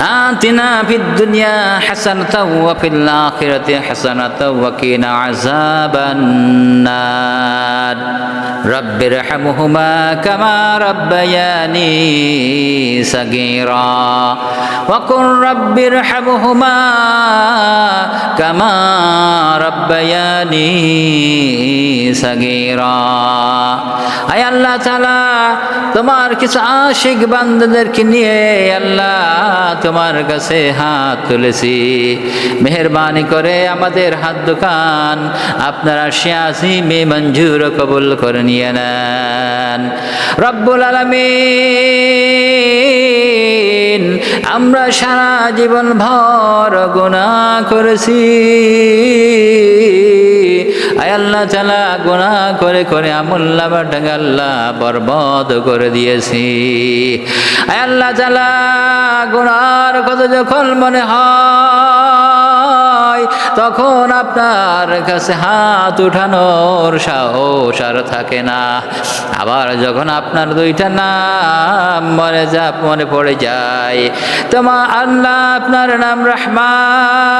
আতিনা ফিদ দুনিয়া হাসানাতাও ওয়া ফিল আখিরাতি হাসানাতাও ওয়া কিনা আযাবান নার। রব্বির হামহুমা কামা রাব্বায়ানি সাগীরা। ওয়া কুল রব্বির হামহুমা কামা রাব্বায়ানি সাগীরা। আয় আল্লাহ তাআলা, তোমার কিছু আশিক বান্দাদেরকে নিয়ে আল্লাহ তোমার কাছে হাত তুলেছি। মেহরবানি করে আমাদের হাত দোকান। আপনারা শিয়াসি মে মঞ্জুর কবুল করে নিয়ে নেন। রব্বুল আলমিন, আমরা সারা জীবন ভর গুণা করেছি। আয় আল্লাহ চালা গুণা করে করে আমুল্লা বাটাকে আল্লাহ বরবাদ করে দিয়েছি। আয় আল্লাহ চালা গুণার কথা যখন মনে হয় তখন আপনার কাছে হাত উঠানোর সাহস আর থাকে না। আবার যখন আপনার দুইটা নাম মনে যা, মনে পড়ে যায় তোমা আল্লাহ আপনার নাম রহমান,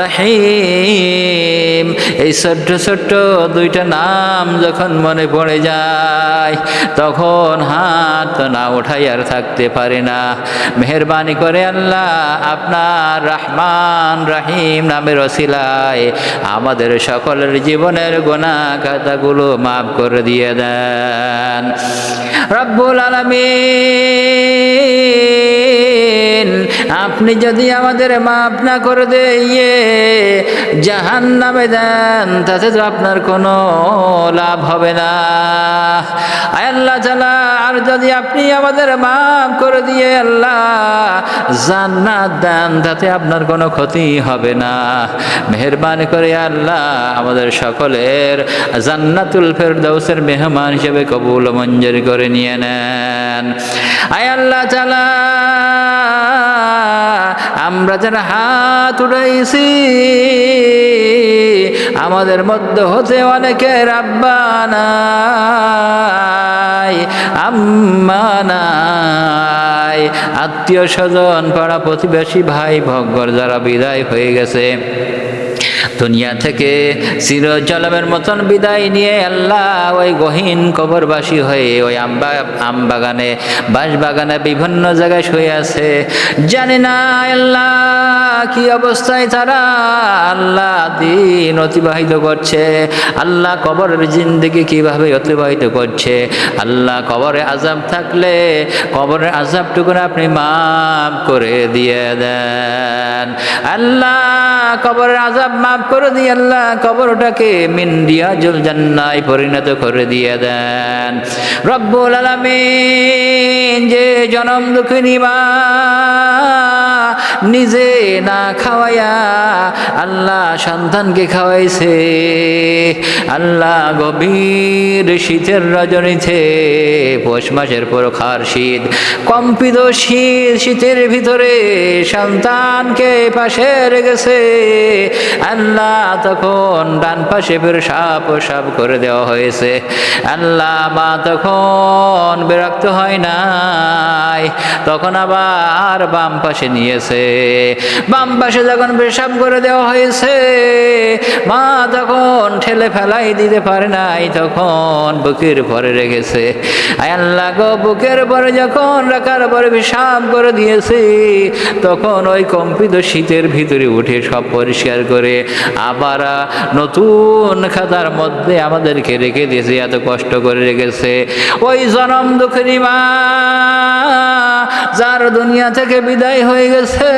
রহিম। এই ছোট্ট ছোট্ট দুইটা নাম যখন মনে পড়ে যায়, তখন হাত না ওঠাই আর থাকতে পারে না। মেহরবানি করে আল্লাহ আপনার রহমান রাহিম নামের রসিলায় আমাদের সকলের জীবনের গোনা খাতাগুলো মাফ করে দিয়ে দেন। রব্বুল আলমিন আপনি যদি আমাদের মাফ না করে দিয়ে জাহান নামে দেন তাতে তো আপনার কোনো লাভ হবে না। আল্লাহ তালা আর যদি আপনি আমাদের মাফ করে দিয়ে আল্লাহ জান্নাত দেন, তাতে আপনার কোনো ক্ষতি হবে না। মেহরবানি করে আল্লাহ, আমাদের সকলের জান্নাতুল ফেরদৌসের মেহমান হিসেবে কবুল মঞ্জুর করে নিয়ে নেন। আয় আল্লাহ তালা আমরা যারা হাত উঠাইছি আমাদের মধ্যে হতে অনেকের আব্বা নাই, আম্মা আত্মীয় স্বজন, পাড়া প্রতিবেশী ভাই, ভগ্গর যারা বিদায় হয়ে গেছে। দুনিয়া থেকে চির জলমের মতন বিদায় নিয়ে আল্লাহ ওই গহীন কবরবাসী হয়ে ওই আম্বা আম বাগানে বাঁশ বাগানে বিভিন্ন জায়গায় শুয়ে আছে। জানি না আল্লাহ কি অবস্থায় তারা। আল্লাহ দিন অতিবাহিত করছে। আল্লাহ কবরের জিন্দগি কীভাবে অতিবাহিত করছে? আল্লাহ কবরে আজাব থাকলে কবরের আজাবটুকু আপনি মাফ করে দিয়ে দেন। আল্লাহ কবরের আজাব মাফ করে দিয়ে আল্লাহ কবরটাকে মিন্ডিয়া জুল জান্নায় পরিণত করে দিয়ে দেন। রব্বুল আলামিন যে জনম দুঃখিনী মা নিজে না খাওয়াইয়া আল্লাহ সন্তানকে খাওয়াইছে। আল্লাহ গভীর শীতের রজনীতে পৌষ মাসের পর খার শীত। কম্পিত শীত, শীতের ভিতরে সন্তানকে পাশে রেখেছে। আল্লাহ তখন ডান পাশে বের সাপ সাপ করে দেওয়া হয়েছে। আল্লাহ মা তখন বিরক্ত হয় নাই, তখন আবার বাম পাশে নিয়েছে। বাম পাশে যখন পেশাব করে দেওয়া হয়েছে, মা তখন ঠেলে ফেলাই দিতে পারে নাই, তখন বুকের পরে রেখেছে। আল্লাহ গো, বুকের পরে যখন রাখার পরে পেশাব করে দিয়েছে, তখন ওই কম্পিত শীতের ভিতরে উঠে সব পরিষ্কার করে আবার নতুন খাতার মধ্যে আমাদেরকে রেখে দিয়েছে, এত কষ্ট করে রেখেছে। ওই জনম দুঃখিনী মা, যার দুনিয়া থেকে বিদায় হয়ে গেছে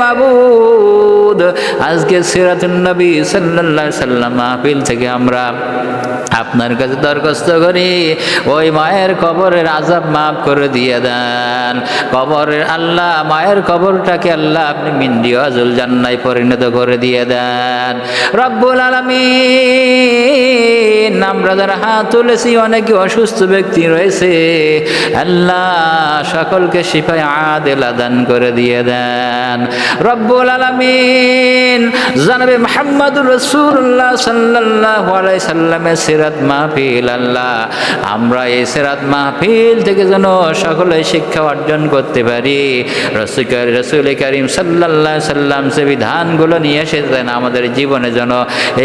মাবুদ। আজকে সিরাতুন নবী সাল্লাল্লাহু সাল্লাম মাহফিল থেকে আমরা আপনার কাছে দরখাস্ত করি। ওই মায়ের কবরের আজাব মাফ করে দিয়ে দেন। কবরের আল্লাহ, মায়ের কবরটাকে আল্লাহ আপনি মিন্দি আজুল জান্নায় পরিণত করে দিয়ে দেন। রব্বুল আলমিন, আমরা যারা হাত তুলেছি, অনেকে অসুস্থ ব্যক্তি রয়েছে, আল্লাহ সকলকে শিফায় আদেলা দান করে দিয়ে দেন। রব্বুল আলমিন, জানাবে মোহাম্মদুর রসুল্লাহ সাল্লাহ আলাই সাল্লামের সিরাত মাহফিল, আল্লাহ, আমরা এই সিরাত মাহফিল থেকে যেন সকলে শিক্ষা অর্জন করতে পারি। রসুল রসুল করিম সাল্লাহ সাল্লাম সে বিধানগুলো নিয়ে এসেছেন আমাদের জীবনে যেন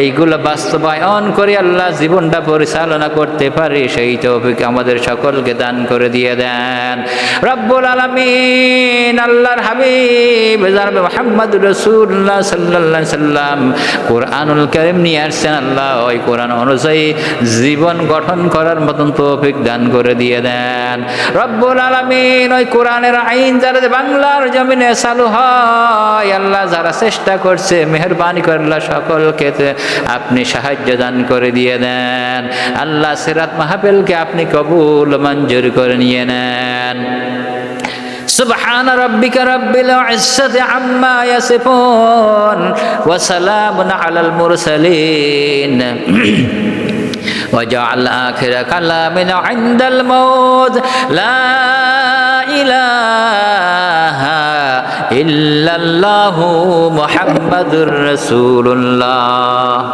এইগুলো বাস্তবায়ন করে আল্লাহ জীবনটা পরিচালনা করতে পারি, সেই তৌফিক আমাদের সকলকে দান করে দিয়ে দেন। রব্বুল আলমিন, আল্লাহর হাবিব সাল্লাম। কোরআনুল করিম নিয়ে আসছেন আল্লাহ, ওই কোরআন অনুযায়ী জীবন গঠন করার মতন তৌফিক দান করে দিয়ে দেন। রব্বুল আলমিন, ওই কোরআনের আইন যারা বাংলার জমিনে চালু হয়, আল্লাহ যারা চেষ্টা করছে, মেহরবানি করে আল্লাহ সকলকে আপনি সাহায্য দান করে দিয়ে দেন। আল্লাহ সিরাত মাহাবেলকে আপনি কবুল, মঞ্জুর করে নিয়ে নেন। سبحان ربك رب العزة عما يصفون وسلام على المرسلين وجعل آخر كلامنا عند الموت لا إله إلا الله محمد رسول الله